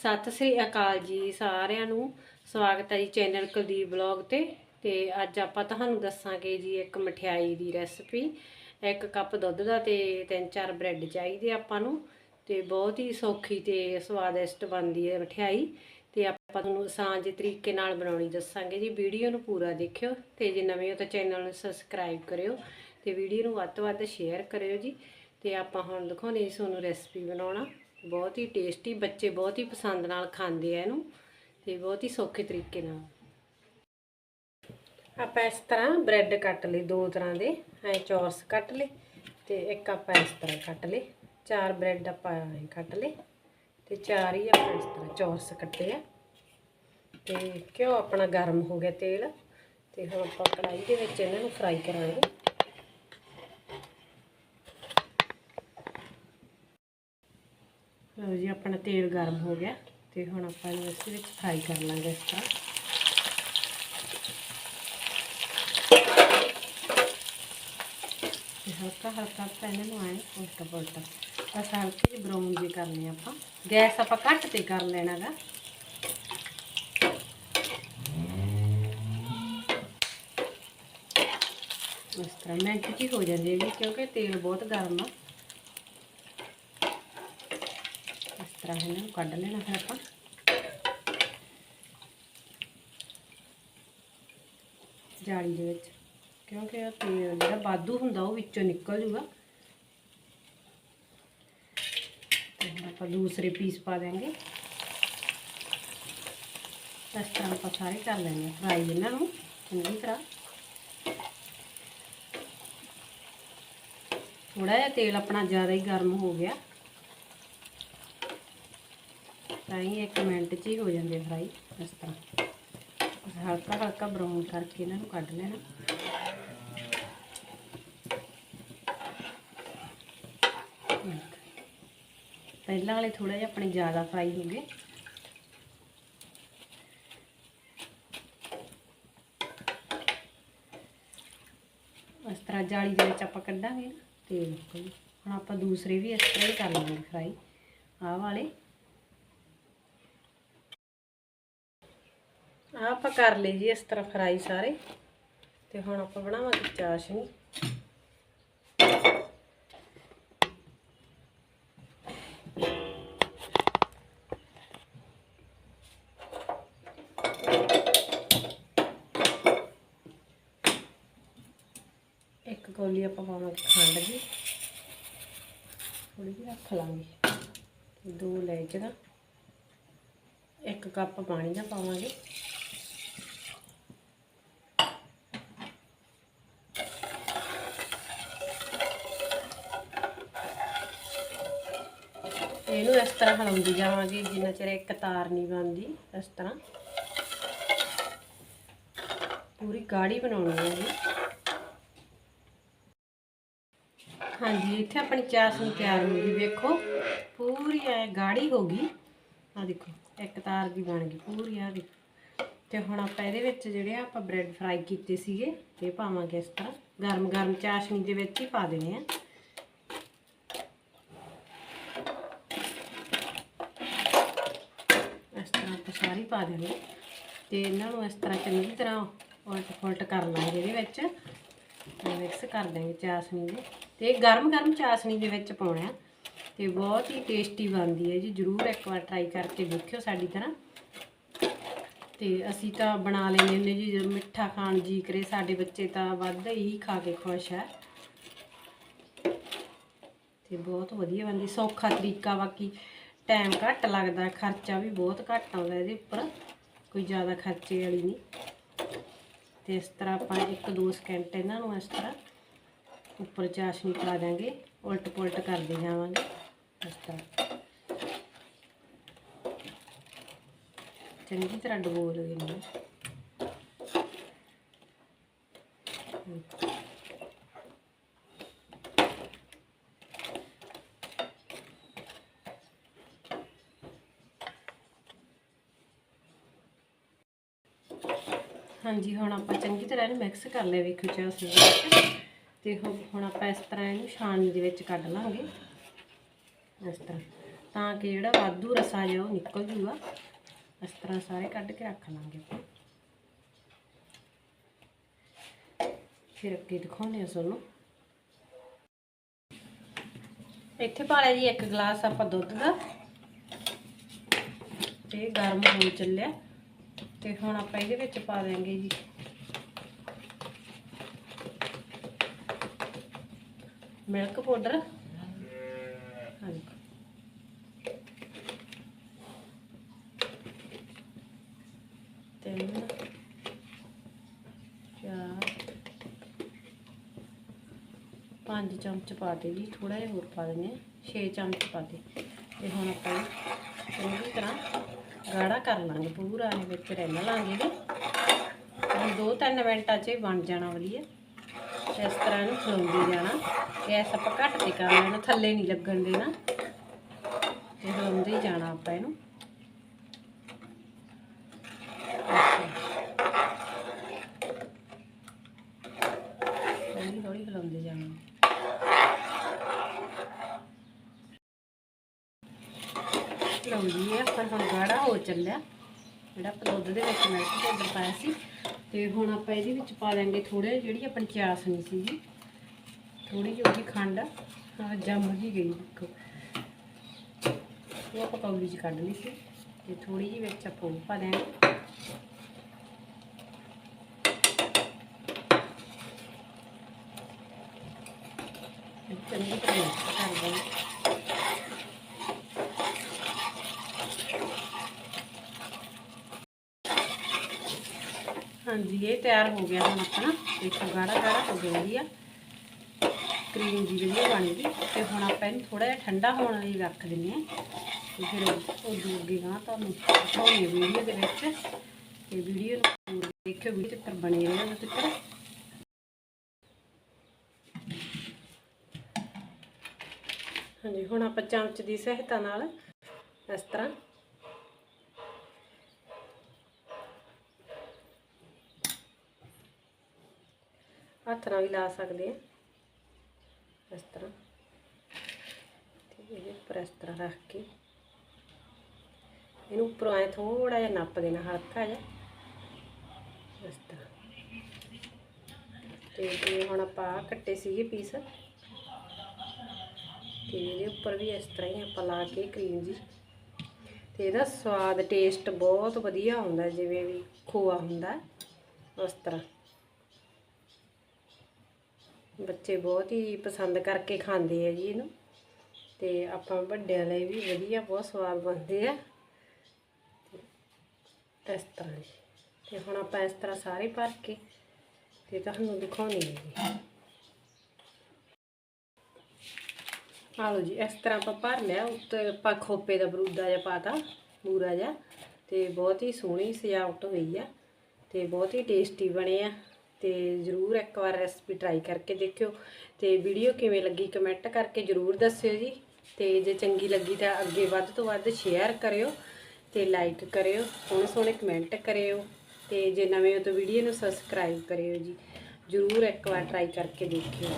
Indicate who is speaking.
Speaker 1: ਸਤਿ ਸ੍ਰੀ ਅਕਾਲ ਜੀ ਸਾਰਿਆਂ ਨੂੰ। ਸਵਾਗਤ ਹੈ ਜੀ ਚੈਨਲ ਕੁਲਦੀਪ ਬਲੌਗ ਤੇ। ਤੇ ਅੱਜ ਆਪਾਂ ਤੁਹਾਨੂੰ ਦੱਸਾਂਗੇ ਜੀ ਇੱਕ ਮਠਿਆਈ ਦੀ ਰੈਸਪੀ। ਇੱਕ ਕੱਪ ਦੁੱਧ ਦਾ ਤੇ ਤਿੰਨ ਚਾਰ ਬ੍ਰੈਡ ਚਾਹੀਦੇ ਆਪਾਂ ਨੂੰ। ਤੇ ਬਹੁਤ ਹੀ ਸੌਖੀ ਤੇ ਸਵਾਦਿਸ਼ਟ ਬਣਦੀ ਹੈ ਮਠਿਆਈ। ਤੇ ਆਪਾਂ ਤੁਹਾਨੂੰ ਆਸਾਨ ਜਿਹੇ ਤਰੀਕੇ ਨਾਲ ਬਣਾਉਣੀ ਦੱਸਾਂਗੇ ਜੀ। ਵੀਡੀਓ ਨੂੰ ਪੂਰਾ ਦੇਖਿਓ ਤੇ ਜੇ ਨਵੇਂ ਹੋ ਤਾਂ ਚੈਨਲ ਨੂੰ ਸਬਸਕ੍ਰਾਈਬ ਕਰਿਓ ਤੇ ਵੀਡੀਓ ਨੂੰ ਵੱਧ ਤੋਂ ਵੱਧ ਸ਼ੇਅਰ ਕਰਿਓ ਜੀ। ਤੇ ਆਪਾਂ ਹੁਣ ਦਿਖਾਉਣੀ ਜੀ ਤੁਹਾਨੂੰ ਰੈਸਪੀ ਬਣਾਉਣਾ। ਬਹੁਤ ਹੀ ਟੇਸਟੀ ਬੱਚੇ ਬਹੁਤ ਹੀ ਪਸੰਦ ਨਾਲ ਖਾਂਦੇ ਆ ਇਹਨੂੰ ਤੇ ਬਹੁਤ ਹੀ ਸੌਖੇ ਤਰੀਕੇ ਨਾਲ। ਆਪਾਂ ਇਸ ਤਰ੍ਹਾਂ ਬ੍ਰੈਡ ਕੱਟ ਲਏ ਦੋ ਤਰ੍ਹਾਂ ਦੇ, ਐ ਚੌਰਸ ਕੱਟ ਲਏ ਤੇ ਇੱਕ ਆਪਾਂ ਇਸ ਤਰ੍ਹਾਂ ਕੱਟ ਲਏ, ਚਾਰ ਬ੍ਰੈਡ ਆਪਾਂ ਐ ਕੱਟ ਲਏ ਤੇ ਚਾਰ ਹੀ ਆਪਾਂ ਇਸ ਤਰ੍ਹਾਂ ਚੌਰਸ ਕੱਟੇ ਆ ਤੇ ਘਿਓ ਆਪਣਾ ਗਰਮ ਹੋ ਗਿਆ ਤੇਲ ਤੇ ਹੁਣ ਆਪਾਂ ਕੜਾਈ ਦੇ ਵਿੱਚ ਇਹਨਾਂ ਨੂੰ ਫਰਾਈ ਕਰਾਂਗੇ। ਲਓ ਜੀ, ਆਪਣਾ ਤੇਲ ਗਰਮ ਹੋ ਗਿਆ ਤੇ ਹੁਣ ਆਪਾਂ ਇਹਨੂੰ ਇਸ ਵਿੱਚ ਫਰਾਈ ਕਰ ਲਾਂਗੇ ਇਸ ਤਰ੍ਹਾਂ। ਤੇ ਹਲਕਾ ਹਲਕਾ ਆਪਾਂ ਇਹਨਾਂ ਨੂੰ ਆਏ ਉਲਟਾ ਪੁਲਟਾ। ਬਸ ਹਲਕੀ ਜਿਹੀ ਬਰਾਊਨ ਜੀ ਕਰਨੀ ਆਪਾਂ। ਗੈਸ ਆਪਾਂ ਘੱਟ ਤੇ ਕਰ ਲੈਣਾਗਾ ਇਸ ਤਰ੍ਹਾਂ ਮਿੰਟ 'ਚ ਹੀ ਹੋ ਜਾਂਦੀ ਹੈ ਜੀ ਕਿਉਂਕਿ ਤੇਲ ਬਹੁਤ ਗਰਮ ਆ ਇਸ ਤਰ੍ਹਾਂ ਇਹਨਾਂ ਨੂੰ ਕੱਢ ਲੈਣਾ ਫਿਰ ਆਪਾਂ। ਜਾਲੀ ਦੇ ਵਿੱਚ। ਕਿਉਂਕਿ ਇਹ ਤੇਲ ਜਿਹੜਾ ਵਾਧੂ ਹੁੰਦਾ, ਉਹ ਵਿੱਚੋਂ ਨਿਕਲ ਜੂਗਾ। ਤੇ ਆਪਾਂ ਦੂਸਰੇ ਪੀਸ ਪਾ ਦੇਾਂਗੇ ਇਸ ਤਰ੍ਹਾਂ ਆਪਾਂ ਸਾਰੇ ਕਰ ਲੈਣੇ ਆ ਫਰਾਈ ਇਹਨਾਂ ਨੂੰ, ਚੰਗੀ ਤਰ੍ਹਾਂ। ਥੋੜਾ ਜਿਹਾ ਤੇਲ ਆਪਣਾ ਜ਼ਿਆਦਾ ਹੀ ਗਰਮ ਹੋ ਗਿਆ। ਤਾਂ ਹੀ 1 ਮਿੰਟ 'ਚ ਹੀ ਹੋ ਜਾਂਦੇ ਫਰਾਈ ਇਸ ਤਰ੍ਹਾਂ। ਹਲਕਾ ਹਲਕਾ ਬਰਾਊਨ ਕਰਕੇ ਇਹਨਾਂ ਨੂੰ ਕੱਢ ਲੈਣਾ। ਪਹਿਲਾਂ ਵਾਲੇ ਥੋੜਾ ਜਿਹਾ ਆਪਣੇ ਜ਼ਿਆਦਾ ਫਰਾਈ ਹੋ ਗਏ। ਇਸ ਤਰ੍ਹਾਂ ਜਾਲੀ ਦੇ ਵਿੱਚ ਆਪਾਂ ਕੱਢਾਂਗੇ ਨਾ ਤੇਲ ਹੁਣ ਆਪਾਂ ਦੂਸਰੇ ਵੀ ਇਸ ਤਰ੍ਹਾਂ ਹੀ ਕਰ ਲਾਂਗੇ ਫਰਾਈ ਆਹ ਵਾਲੇ ਆਹ ਆਪਾਂ ਕਰ ਲਈ ਜੀ ਇਸ ਤਰ੍ਹਾਂ ਫਰਾਈ ਸਾਰੇ। ਤੇ ਹੁਣ ਆਪਾਂ ਬਣਾਵਾਂਗੇ ਚਾਸ਼ਨੀ ਇੱਕ ਗੋਲੀ ਆਪਾਂ ਪਾਵਾਂਗੇ ਖੰਡ ਦੀ ਥੋੜੀ ਜਿਹੀ ਰੱਖ ਲਾਂਗੇ। ਦੋ ਲੈ ਲੈਚੀਆਂ ਇੱਕ ਕੱਪ ਪਾਣੀ ਦਾ ਪਾਵਾਂਗੇ ਇਹਨੂੰ ਇਸ ਤਰ੍ਹਾਂ ਹਲਾਉਂਦੀ ਜਾਵਾਂਗੀ, ਜਿੰਨਾ ਚਿਰ ਇੱਕ ਤਾਰ ਨਹੀਂ ਬਣਦੀ, ਇਸ ਤਰ੍ਹਾਂ। ਪੂਰੀ ਗਾੜੀ ਬਣਾਉਣੀ ਹੈ ਜੀ। ਹਾਂਜੀ, ਇੱਥੇ ਆਪਣੀ ਚਾਸ਼ਨੀ ਤਿਆਰ ਹੋ ਗਈ, ਵੇਖੋ। ਪੂਰੀ ਐ ਗਾੜੀ ਹੋ ਗਈ। ਆ ਦੇਖੋ, ਇੱਕ ਤਾਰ ਦੀ ਬਣ ਗਈ, ਪੂਰੀ ਆ ਦੀ ਤੇ ਹੁਣ ਆਪਾਂ ਇਹਦੇ ਵਿੱਚ ਜਿਹੜੇ ਆ ਆਪਾਂ ਬ੍ਰੈਡ ਫਰਾਈ ਕੀਤੇ ਸੀਗੇ, ਇਹ ਪਾਵਾਂਗੇ ਇਸ ਤਰ੍ਹਾਂ। ਗਰਮ ਗਰਮ ਚਾਸ਼ਨੀ ਦੇ ਵਿੱਚ ਹੀ ਪਾ ਦੇਣੇ ਆ ਇਸ ਤਰ੍ਹਾਂ ਆਪਾਂ ਸਾਰੀ ਪਾ ਦੇਣੀ ਤੇ ਇਹਨਾਂ ਨੂੰ ਇਸ ਤਰ੍ਹਾਂ ਚੰਗੀ ਤਰ੍ਹਾਂ ਉਲਟ ਪੁਲਟ ਕਰ ਲਾਂਗੇ ਇਹਦੇ ਵਿੱਚ। ਮਿਕਸ ਕਰ ਦਾਂਗੇ ਚਾਸ਼ਨੀ ਦੇ। ਤੇ ਗਰਮ ਗਰਮ ਚਾਸ਼ਨੀ ਦੇ ਵਿੱਚ ਪਾਉਣਾ ਤੇ ਬਹੁਤ ਹੀ ਟੇਸਟੀ ਬਣਦੀ ਹੈ ਜੀ। ਜਰੂਰ ਇੱਕ ਵਾਰ ਟਰਾਈ ਕਰਕੇ ਦੇਖਿਓ ਸਾਡੀ ਤਰ੍ਹਾਂ। ਤੇ ਅਸੀਂ ਤਾਂ ਬਣਾ ਲੈਂਦੇ ਹੁੰਦੇ ਜੀ, ਜਦੋਂ ਮਿੱਠਾ ਖਾਣ ਜੀ ਕਰੇ, ਸਾਡੇ ਬੱਚੇ ਤਾਂ ਵੱਧ ਹੀ ਖਾ ਕੇ ਖੁਸ਼ ਹੈ। ਤੇ ਬਹੁਤ ਵਧੀਆ ਬਣਦੀ, ਸੌਖਾ ਤਰੀਕਾ ਬਾਕੀ ਟਾਈਮ ਘੱਟ ਲੱਗਦਾ, ਖਰਚਾ ਵੀ ਬਹੁਤ ਘੱਟ ਆਉਂਦਾ ਇਹਦੇ ਉੱਪਰ, ਕੋਈ ਜ਼ਿਆਦਾ ਖਰਚੇ ਵਾਲੀ ਨਹੀਂ। ਤੇ ਇਸ ਤਰ੍ਹਾਂ ਆਪਾਂ 1-2 ਸਕਿੰਟ ਇਹਨਾਂ ਨੂੰ ਇਸ ਤਰ੍ਹਾਂ ਉੱਪਰ ਚਾਸ਼ਨੀ ਪਾ ਦਾਂਗੇ ਉਲਟ ਪੁਲਟ ਕਰਦੇ ਜਾਵਾਂਗੇ, ਇਸ ਤਰ੍ਹਾਂ। ਚੰਗੀ ਤਰ੍ਹਾਂ ਡਬੋ ਲਓ ਇਹਨੂੰ। ਹਾਂਜੀ, ਹੁਣ ਆਪਾਂ ਚੰਗੀ ਤਰ੍ਹਾਂ ਇਹਨੂੰ ਮਿਕਸ ਕਰ ਲਿਆ ਵੇਖੋ ਚਾਸ ਵਿੱਚ। ਤੇ ਹੁਣ ਆਪਾਂ ਇਸ ਤਰ੍ਹਾਂ ਇਹਨੂੰ ਛਾਣਨੀ ਦੇ ਵਿੱਚ ਕੱਢ ਲਾਂਗੇ। ਇਸ ਤਰ੍ਹਾਂ। ਤਾਂ ਕਿ ਜਿਹੜਾ ਵਾਧੂ ਰਸਾ ਜਿਹਾ ਉਹ ਨਿਕਲ ਜੂਗਾ, ਇਸ ਤਰ੍ਹਾਂ ਸਾਰੇ ਕੱਢ ਕੇ ਰੱਖ ਲਾਂਗੇ ਆਪਾਂ। ਫਿਰ ਅੱਗੇ ਦਿਖਾਉਂਦੇ ਆ ਤੁਹਾਨੂੰ। ਇੱਥੇ ਪਾ ਲਿਆ ਜੀ ਇੱਕ ਗਲਾਸ ਆਪਾਂ ਦੁੱਧ ਦਾ। ਤੇ ਗਰਮ ਹੋ ਚੱਲਿਆ। ਤੇ ਹੁਣ ਆਪਾਂ ਇਹਦੇ ਵਿੱਚ ਪਾ ਦੇਾਂਗੇ ਜੀ। Milk powder. ਹਾਂਜੀ। ਤਿੰਨ, ਚਾਰ, ਪੰਜ ਚਮਚ ਪਾ ਦੇ ਜੀ ਥੋੜਾ ਜਿਹਾ ਹੋਰ ਪਾ ਦਿੰਦੇ ਹਾਂ 6 ਚਮਚ ਪਾ ਦੇ ਤੇ ਹੁਣ ਆਪਾਂ ਚੰਗੀ ਤਰ੍ਹਾਂ ਗਾੜਾ ਕਰ ਲਾਂਗੇ, ਪੂਰਾ ਇਹ ਵਿੱਚ ਰਿੰਨ ਲਾਂਗੇ ਜੀ ਹੁਣ 2-3 ਮਿੰਟਾਂ 'ਚ ਹੀ ਬਣ ਜਾਣਾ ਵਧੀਆ। ਤੇ ਇਸ ਤਰ੍ਹਾਂ ਇਹਨੂੰ ਖਲੋਂਦੀ ਜਾਣਾ। ਗੈਸ ਆਪਾਂ ਘੱਟ ਤੇ ਕਰ ਲੈਣਾ, ਥੱਲੇ ਨਹੀਂ ਲੱਗਣ ਦੇਣਾ। ਤੇ ਹਲਾਉਂਦੇ ਹੀ ਜਾਣਾ ਆਪਾਂ ਇਹਨੂੰ ਹੌਲੀ ਹੌਲੀ ਖਲੋਂਦੇ ਜਾਣਾ ਲਓ ਜੀ ਇਹ ਆਪਾਂ ਹੁਣ ਗਾੜਾ ਜਿਹੜਾ ਆਪਾਂ ਦੁੱਧ ਦੇ ਵਿੱਚ ਮਿਲਕ ਪਾਊਡਰ ਪਾਇਆ ਸੀ। ਤੇ ਹੁਣ ਆਪਾਂ ਇਹਦੇ ਵਿੱਚ ਪਾ ਦਾਂਗੇ ਥੋੜੇ ਜਿਹੜੀ ਆਪਣੀ ਚਾਸਣੀ ਸੀਗੀ। ਜੀ ਥੋੜੀ ਜਿਹੀ ਉਹਦੀ ਖੰਡ ਜੰਮ ਹੀ ਗਈ ਦੇਖੋ। ਉਹ ਆਪਾਂ ਕੌਲੀ 'ਚ ਕੱਢ ਲਈ ਸੀ। ਤੇ ਥੋੜੀ ਜਿਹੀ ਵਿੱਚ ਆਪਾਂ ਉਹ ਪਾ ਦਾਂਗੇ ਚੰਗੀ ਤਰ੍ਹਾਂ ਕਰ ਦਾਂਗੇ ਹਾਂਜੀ, ਇਹ ਤਿਆਰ ਹੋ ਗਿਆ ਹੁਣ ਆਪਣਾ। ਦੇਖੋ, ਗਾੜਾ ਗਾੜਾ ਹੋ ਗਿਆ ਵਧੀਆ ਕਰੀਮ ਜੀ ਜਿਹੜੀ ਬਣ ਗਈ। ਤੇ ਹੁਣ ਆਪਾਂ ਇਹਨੂੰ ਥੋੜਾ ਜਿਹਾ ਠੰਡਾ ਹੋਣ ਲਈ ਰੱਖ ਦਿੰਦੇ ਆ ਤੇ ਫਿਰ ਉਹ ਦੂਗੇਗਾ ਤੁਹਾਨੂੰ ਦਿਖਾਉਣੀ ਵੀਡੀਓ ਦੇ ਵਿੱਚ। ਤੇ ਵੀਡੀਓ ਨੂੰ ਪੂਰੀ ਦੇਖਿਓ, ਵੀਡੀਓ ਤੱਕ ਬਣੇ ਰਹਿਣਾ ਤੱਕ। ਹਾਂਜੀ, ਹੁਣ ਆਪਾਂ ਚਮਚ ਦੀ ਸਹਾਇਤਾ ਨਾਲ ਇਸ ਤਰ੍ਹਾਂ ਹੱਥ ਨਾਲ ਵੀ ਲਾ ਸਕਦੇ ਆ। ਇਸ ਤਰ੍ਹਾਂ। ਤੇ ਇਹਦੇ ਉੱਪਰ ਇਸ ਤਰ੍ਹਾਂ ਰੱਖ ਕੇ। ਇਹਨੂੰ ਉੱਪਰੋਂ ਐ ਥੋੜਾ ਜਿਹਾ ਨੱਪ ਦੇਣਾ, ਹਲਕਾ ਜਿਹਾ। ਇਸ ਤਰ੍ਹਾਂ। ਤੇ ਇਹ ਹੁਣ ਆਪਾਂ ਆਹ ਕੱਟੇ ਸੀਗੇ ਪੀਸ। ਤੇ ਇਹਦੇ ਉੱਪਰ ਵੀ ਇਸ ਤਰ੍ਹਾਂ ਹੀ ਆਪਾਂ ਲਾ ਕੇ ਕਰੀਮ ਜੀ। ਤੇ ਇਹਦਾ ਸਵਾਦ ਟੇਸਟ ਬਹੁਤ ਵਧੀਆ ਹੁੰਦਾ, ਜਿਵੇਂ ਵੀ ਖੋਆ ਹੁੰਦਾ। ਉਸ ਤਰ੍ਹਾਂ। ਬੱਚੇ ਬਹੁਤ ਹੀ ਪਸੰਦ ਕਰਕੇ ਖਾਂਦੇ ਆ ਜੀ ਇਹਨੂੰ। ਤੇ ਆਪਾਂ ਵੱਡਿਆਂ ਲਈ ਵੀ ਵਧੀਆ, ਬਹੁਤ ਸਵਾਦ ਬਣਦੇ ਆ। ਇਸ ਤਰ੍ਹਾਂ ਜੀ। ਤੇ ਹੁਣ ਆਪਾਂ ਇਸ ਤਰ੍ਹਾਂ ਸਾਰੇ ਭਰ ਕੇ ਤੇ ਤੁਹਾਨੂੰ ਦਿਖਾਉਣੀ ਹੈ ਜੀ। ਆ ਜੀ, ਇਸ ਤਰ੍ਹਾਂ ਆਪਾਂ ਭਰ ਲਿਆ। ਉੱਤੇ ਆਪਾਂ ਖੋਪੇ ਦਾ ਬਰੂਦਾ ਜਿਹਾ ਪਾਤਾ ਪੂਰਾ ਜਿਹਾ। ਤੇ ਬਹੁਤ ਹੀ ਸੋਹਣੀ ਸਜਾਵਟ ਹੋਈ ਆ। ਤੇ ਬਹੁਤ ਹੀ ਟੇਸਟੀ ਬਣੇ ਆ। ਤੇ ਜਰੂਰ ਇੱਕ ਵਾਰ ਰੈਸਪੀ ਟਰਾਈ ਕਰਕੇ ਦੇਖਿਓ। ਤੇ ਵੀਡੀਓ ਕਿਵੇਂ ਲੱਗੀ ਕਮੈਂਟ ਕਰਕੇ ਜਰੂਰ ਦੱਸਿਓ ਜੀ। ਤੇ ਜੇ ਚੰਗੀ ਲੱਗੀ ਤਾਂ ਅੱਗੇ ਵੱਧ ਤੋਂ ਵੱਧ ਸ਼ੇਅਰ ਕਰਿਓ ਤੇ ਲਾਈਕ ਕਰਿਓ, ਸੋਹਣੇ ਸੋਹਣੇ ਕਮੈਂਟ ਕਰਿਓ ਤੇ ਜੇ ਨਵੇਂ ਹੋ ਤਾਂ ਵੀਡੀਓ ਨੂੰ ਸਬਸਕ੍ਰਾਈਬ ਕਰਿਓ ਜੀ। ਜਰੂਰ ਇੱਕ ਵਾਰ ਟਰਾਈ ਕਰਕੇ ਦੇਖਿਓ।